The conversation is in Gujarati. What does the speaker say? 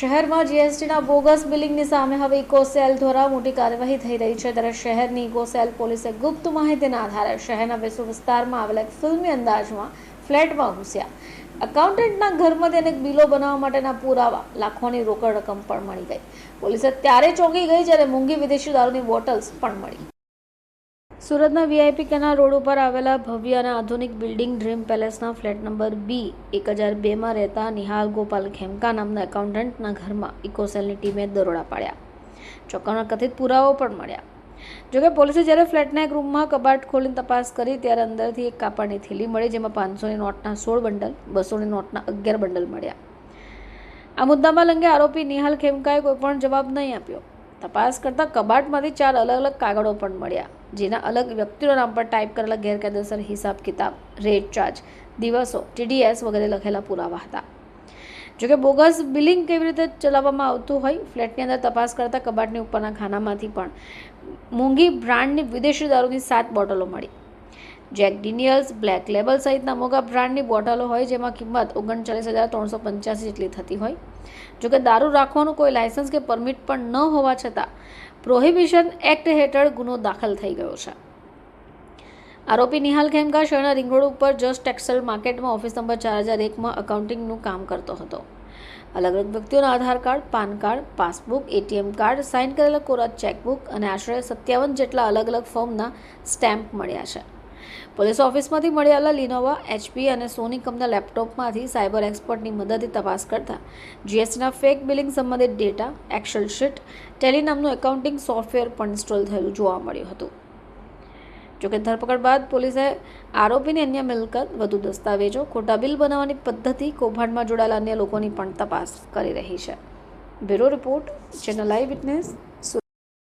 શહેરમાં જીએસટીના બોગસ બિલિંગની સામે હવે ઇકોસેલ દ્વારા મોટી કાર્યવાહી થઈ રહી છે. ત્યારે શહેરની ઇકોસેલ પોલીસે ગુપ્ત માહિતીના આધારે શહેરના વેસુ વિસ્તારમાં આવેલા એક ફિલ્મી અંદાજમાં ફ્લેટમાં ઘૂસ્યા. એકાઉન્ટન્ટના ઘરમાં તેને બિલો બનાવવા માટેના પુરાવા, લાખોની રોકડ રકમ પણ મળી ગઈ. પોલીસે ત્યારે ચોંકી ગઈ જ્યારે મોંઘી વિદેશી દારૂની બોટલ્સ પણ મળી. સુરતના વીઆઈપી કેનાલ રોડ ઉપર આવેલા ભવ્ય અને આધુનિક બિલ્ડિંગ ડ્રીમ પેલેસના ફ્લેટ નંબર બી એક હજાર બેમાં રહેતા નિહાલ ગોપાલ ખેમકા નામના એકાઉન્ટન્ટના ઘરમાં ઇકોસેલની ટીમે દરોડા પાડ્યા. ચોંકાવના કથિત પુરાવો પણ મળ્યા. જોકે પોલીસે જ્યારે ફ્લેટના એક રૂમમાં કબાટ ખોલીને તપાસ કરી ત્યારે અંદરથી એક કાપડની થેલી મળી જેમાં પાંચસોની નોટના સોળ બંડલ, બસોની નોટના અગિયાર બંડલ મળ્યા. આ મુદ્દામાં લંગે આરોપી નિહાલ ખેમકાએ કોઈ પણ જવાબ નહીં આપ્યો. તપાસ કરતાં કબાટમાંથી ચાર અલગ અલગ કાગળો પણ મળ્યા. જેના અલગ વ્યક્તિઓના નામ પર ટાઈપ કરેલા ગેરકાયદેસર હિસાબ કિતાબ રેટ ચાર્જ, દિવસો, ટીડીએસ વગેરે લખેલા પુરાવા હતા. જોકે બોગસ બિલિંગ કેવી રીતે ચલાવવામાં આવતું હોય, ફ્લેટની અંદર તપાસ કરતાં કબાટની ઉપરના ખાનામાંથી પણ મોંઘી બ્રાન્ડની વિદેશી દારૂની સાત બોટલો મળી. જેક ડિનિયલ્સ, બ્લેક લેબલ સહિતના મોંઘા બ્રાન્ડની બોટલો હોય જેમાં કિંમત ઓગણચાલીસ હજાર ત્રણસો પંચ્યાસી જેટલી થતી હોય. જોકે દારૂ રાખવાનું કોઈ લાયસન્સ કે પરમિટ પણ ન હોવા છતાં, પ્રોહિબિશન એક્ટ હેઠળ ગુનો દાખલ થઈ ગયો છે. આરોપી નિહાલ ખેમકા શહેરના રિંગરોડ ઉપર જસ્ટ ટેક્સટાઇલ માર્કેટમાં ઓફિસ નંબર ચાર હજાર એકમાં અકાઉન્ટિંગનું કામ કરતો હતો. અલગ અલગ વ્યક્તિઓના Aadhaar card, PAN card, passbook, ATM card, sign કરેલા કોરા ચેકબુક અને આશરે સત્યાવન જેટલા અલગ અલગ ફોર્મના સ્ટેમ્પ મળ્યા છે. પોલીસ ઓફિસમાંથી મળી આવેલા લિનોવા, એચપી અને સોની કંપના લેપટોપમાંથી સાયબર એક્સપર્ટની મદદથી તપાસ કરતા. જીએસટીના ફેક બિલિંગ સંબંધિત ડેટા, એક્સેલ શીટ ટેલિનામનું એકાઉન્ટિંગ સોફ્ટવેર પણ ઇન્સ્ટોલ થયેલું જોવા મળ્યું હતું. જોકે ધરપકડ બાદ પોલીસે આરોપીની અન્ય મિલકત, વધુ દસ્તાવેજો, ખોટા બિલ બનાવવાની પદ્ધતિ, કૌભાંડમાં જોડાયેલા અન્ય લોકોની પણ તપાસ કરી રહી છે. Bureau report, channel I witness.